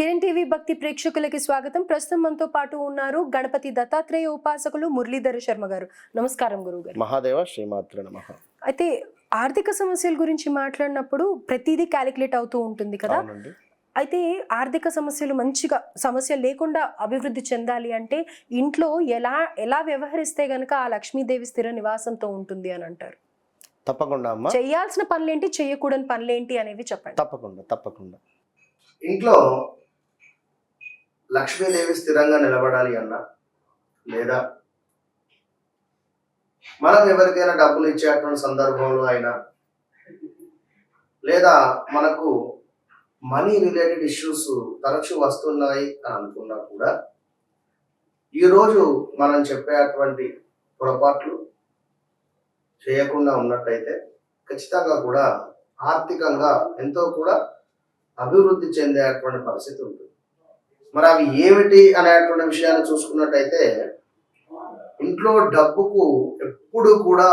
Kiran TV భక్తి ప్రేక్షకులకి స్వాగతం. ప్రస్తుతం మనతో పాటు ఉన్నారు గణపతి దత్తాత్రేయ ఉపాసకులు మురళీధర శర్మ గారు. నమస్కారం గురువు గారు మహాదేవ శ్రీమాత్ర నమ. అయితే ఆర్థిక సమస్యల గురించి మాట్లాడినప్పుడు ప్రతిదీ క్యాలిక్యులేట్ అవుతూ ఉంటుంది కదా. అయితే ఆర్థిక సమస్యలు మంచిగా సమస్యలు లేకుండా అభివృద్ధి చెందాలి అంటే ఇంట్లో ఎలా ఎలా వ్యవహరిస్తే గనక ఆ లక్ష్మీదేవి స్థిర నివాసంతో ఉంటుంది అని అంటారు. తప్పకుండా అమ్మా. చేయాల్సిన పనులేంటి చేయకూడని పనులేంటి అనేవి చెప్పండి. తప్పకుండా తప్పకుండా. ఇంట్లో లక్ష్మీదేవి స్థిరంగా నిలబడాలి అన్నా? లేదా? మనం ఎవరికైనా డబ్బులు ఇచ్చేటువంటి సందర్భంలో అయినా? లేదా మనకు మనీ రిలేటెడ్ ఇష్యూస్ తరచూ వస్తున్నాయి అని అనుకున్నా కూడా? ఈరోజు మనం చెప్పేటువంటి పొరపాట్లు చేయకుండా ఉన్నట్టయితే ఖచ్చితంగా కూడా ఆర్థికంగా ఎంతో కూడా అభివృద్ధి చెందేటువంటి పరిస్థితి ఉంటుంది. మరి అవి ఏమిటి అనేటువంటి విషయాన్ని చూసుకున్నట్టయితే ఇంట్లో డబ్బుకు ఎప్పుడు కూడా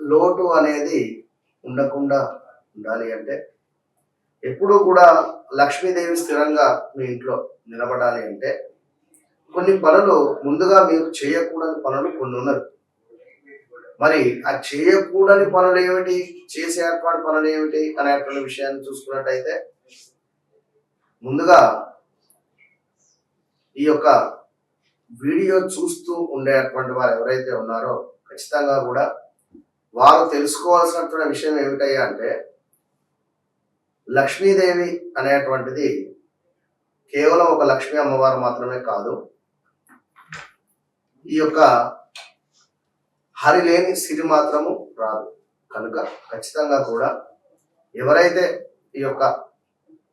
లోటు అనేది ఉండకుండా ఉండాలి అంటే ఎప్పుడు కూడా లక్ష్మీదేవి స్థిరంగా మీ ఇంట్లో నిలబడాలి అంటే కొన్ని పనులు ముందుగా మీరు చేయకూడని పనులు కొన్ని ఉన్నవి. మరి ఆ చేయకూడని పనులు ఏమిటి? చేసేటువంటి పనులు ఏమిటి? అనేటువంటి విషయాన్ని చూసుకున్నట్టయితే ముందుగా ఈ యొక్క వీడియో చూస్తూ ఉండేటువంటి వారు ఎవరైతే ఉన్నారో ఖచ్చితంగా కూడా వారు తెలుసుకోవాల్సినటువంటి విషయం ఏమిటయ్యా అంటే లక్ష్మీదేవి అనేటువంటిది కేవలం ఒక లక్ష్మీ అమ్మవారు మాత్రమే కాదు ఈ యొక్క హరి లేని సిరి మాత్రము రాదు. కనుక ఖచ్చితంగా కూడా ఎవరైతే ఈ యొక్క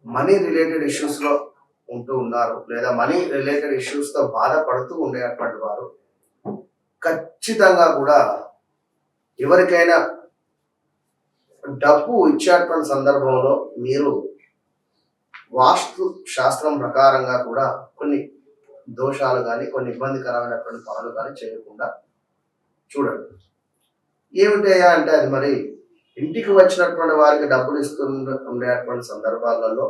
మనీ రిలేటెడ్ ఇష్యూస్లో ఉంటూ ఉన్నారు. లేదా మనీ రిలేటెడ్ ఇష్యూస్తో బాధపడుతూ ఉండేటువంటి వారు ఖచ్చితంగా కూడా ఎవరికైనా డబ్బు ఇచ్చేటువంటి సందర్భంలో మీరు వాస్తు శాస్త్రం ప్రకారంగా కూడా కొన్ని దోషాలు కానీ కొన్ని ఇబ్బందికరమైనటువంటి పనులు కానీ చేయకుండా చూడండి. ఏమిటయ్యా అంటే అది మరి ఇంటికి వచ్చినటువంటి వారికి డబ్బులు ఇస్తు ఉండేటువంటి సందర్భాలలో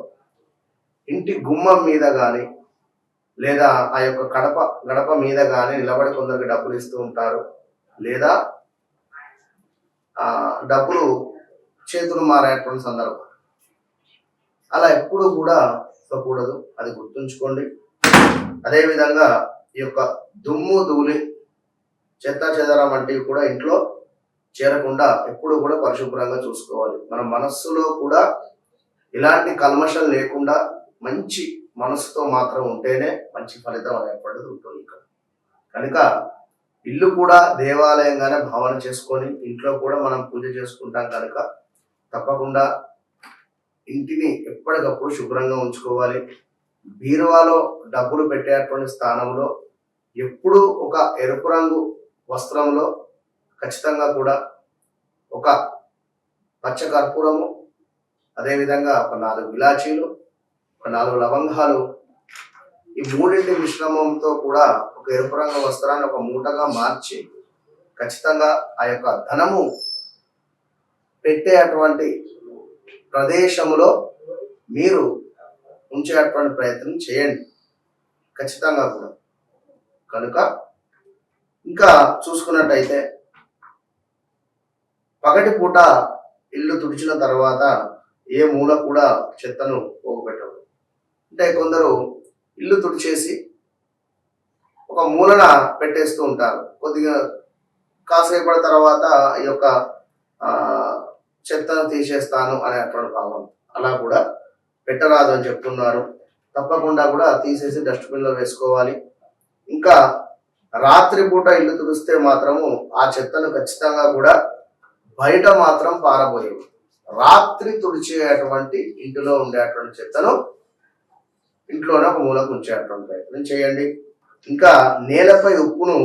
ఇంటి గుమ్మం మీద కానీ లేదా ఆ యొక్క కడప గడప మీద కానీ నిలబడి కొందరికి డబ్బులు ఇస్తూ ఉంటారు. లేదా ఆ డబ్బులు చేతులు మారేటువంటి సందర్భం. అలా ఎప్పుడు కూడా ఇవ్వకూడదు అది గుర్తుంచుకోండి. అదేవిధంగా ఈ యొక్క దుమ్ము ధూళి చెత్త చెదరం వంటివి కూడా ఇంట్లో చేరకుండా ఎప్పుడు కూడా పరిశుభ్రంగా చూసుకోవాలి. మన మనస్సులో కూడా ఇలాంటి కల్మషం లేకుండా మంచి మనసుతో మాత్రం ఉంటేనే మంచి ఫలితం అనేటువంటిది ఉంటుంది ఇక్కడ. కనుక ఇల్లు కూడా దేవాలయంగానే భావన చేసుకొని ఇంట్లో కూడా మనం పూజ చేసుకుంటాం కనుక తప్పకుండా ఇంటిని ఎప్పటికప్పుడు శుభ్రంగా ఉంచుకోవాలి. బీరువాలో డబ్బులు పెట్టేటువంటి స్థానంలో ఎప్పుడూ ఒక ఎరుపు రంగు వస్త్రంలో ఖచ్చితంగా కూడా ఒక పచ్చ కర్పూరము అదేవిధంగా ఒక నాలుగు ఇలాచీలు నాలుగు లవంగాలు ఈ మూడింటి మిశ్రమంతో కూడా ఒక ఎరుపు రంగు వస్త్రాన్ని ఒక మూటగా మార్చి ఖచ్చితంగా ఆ యొక్క ధనము పెట్టే అటువంటి ప్రదేశంలో మీరు ఉంచేటువంటి ప్రయత్నం చేయండి. ఖచ్చితంగా కూడా. కనుక ఇంకా చూసుకున్నట్టయితే పగటి పూట ఇల్లు తుడిచిన తర్వాత ఏ మూల కూడా చెత్తను పోగుపెట్టదు అంటే కొందరు ఇల్లు తుడిచేసి ఒక మూలన పెట్టేస్తూ ఉంటారు. కొద్దిగా కాసేపటి తర్వాత ఈ యొక్క చెత్తను తీసేస్తాను అనేటువంటి భావం అలా కూడా పెట్టరాదు అని చెప్తున్నారు. తప్పకుండా కూడా తీసేసి డస్ట్బిన్లో వేసుకోవాలి. ఇంకా రాత్రిపూట ఇల్లు తుడిస్తే మాత్రము ఆ చెత్తను ఖచ్చితంగా కూడా బయట మాత్రం పారబోయేవి రాత్రి తుడిచేటువంటి ఇంటిలో ఉండేటువంటి చెత్తను ఇంట్లోనే ఒక మూలకు ఉంచేటువంటి ప్రయత్నం చేయండి. ఇంకా నేలపై ఉప్పును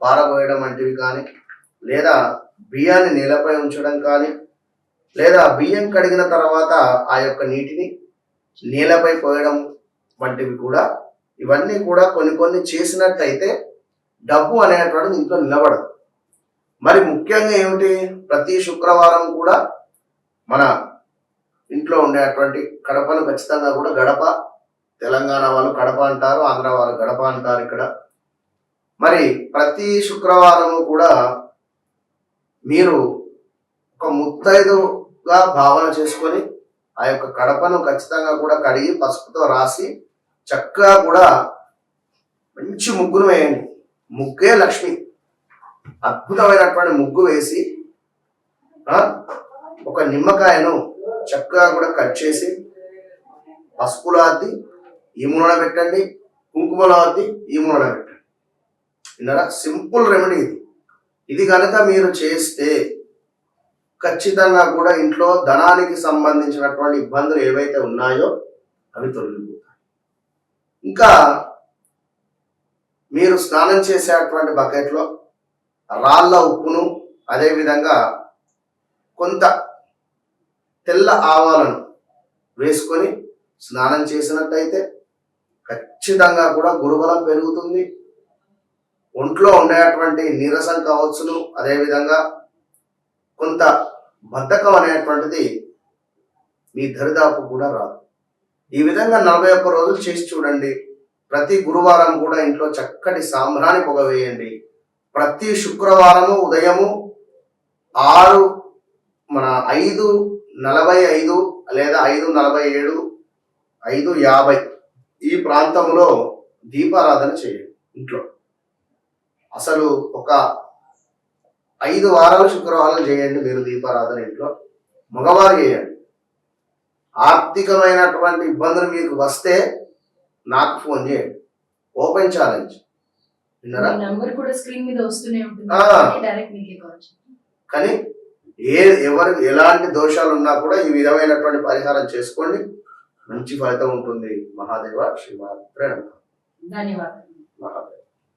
పారబోయడం వంటివి కానీ లేదా బియ్యాన్ని నేలపై ఉంచడం కానీ లేదా బియ్యం కడిగిన తర్వాత ఆ యొక్క నీటిని నేలపై పోయడం వంటివి కూడా ఇవన్నీ కూడా కొన్ని కొన్ని చేసినట్టయితే డబ్బు అనేటువంటిది ఇంట్లో నిలబడదు. మరి ముఖ్యంగా ఏమిటి? ప్రతి శుక్రవారం కూడా మన ఇంట్లో ఉండేటువంటి కడపను ఖచ్చితంగా కూడా గడప తెలంగాణ వాళ్ళు కడప అంటారు ఆంధ్ర వాళ్ళు గడప అంటారు ఇక్కడ. మరి ప్రతి శుక్రవారము కూడా మీరు ఒక ముత్తైదుగా భావన చేసుకొని ఆ యొక్క కడపను ఖచ్చితంగా కూడా కడిగి పసుపుతో రాసి చక్కగా కూడా మంచి ముగ్గును వేయండి. ముగ్గే లక్ష్మి. అద్భుతమైనటువంటి ముగ్గు వేసి ఒక నిమ్మకాయను చక్కగా కూడా కట్ చేసి పసుపులో ఈ మూలన పెట్టండి. కుంకుమలో ఈ మూలన పెట్టండి. విన్నారా సింపుల్ రెమెడీ ఇది. ఇది కనుక మీరు చేస్తే ఖచ్చితంగా కూడా ఇంట్లో ధనానికి సంబంధించినటువంటి ఇబ్బందులు ఏవైతే ఉన్నాయో అవి తొలగిపోతాయి. ఇంకా మీరు స్నానం చేసేటువంటి బకెట్లో రాళ్ళ ఉప్పును అదేవిధంగా కొంత తెల్ల ఆవాలను వేసుకొని స్నానం చేసినట్టయితే ఖచ్చితంగా కూడా గురుబలం పెరుగుతుంది. ఒంట్లో ఉండేటువంటి నీరసం కావచ్చును. అదేవిధంగా కొంత బద్ధకం అనేటువంటిది మీ దరిదాపు కూడా రాదు. ఈ విధంగా నలభై ఒక్క రోజులు చేసి చూడండి. ప్రతి గురువారం కూడా ఇంట్లో చక్కటి సాంబ్రాన్ని పొగవేయండి ప్రతి శుక్రవారము ఉదయము ఆరు మన ఐదు నలభై ఐదు లేదా ఐదు నలభై ఏడు ఐదు యాభై ఈ ప్రాంతంలో దీపారాధన చేయండి ఇంట్లో. అసలు ఒక ఐదు వారాలు శుక్రవారాలు చేయండి మీరు దీపారాధన ఇంట్లో. మగవారు చేయండి. ఆర్థికమైనటువంటి ఇబ్బందులు మీకు వస్తే నాకు ఫోన్ చేయండి. Open challenge. కానీ ఏ ఎవరు ఎలాంటి దోషాలు ఉన్నా కూడా ఈ విధమైనటువంటి పరిహారం చేసుకోండి. మంచి ఫలితం ఉంటుంది. మహాదేవ శ్రీమాత్రే ధన్యవాదాలు. మహాదేవ.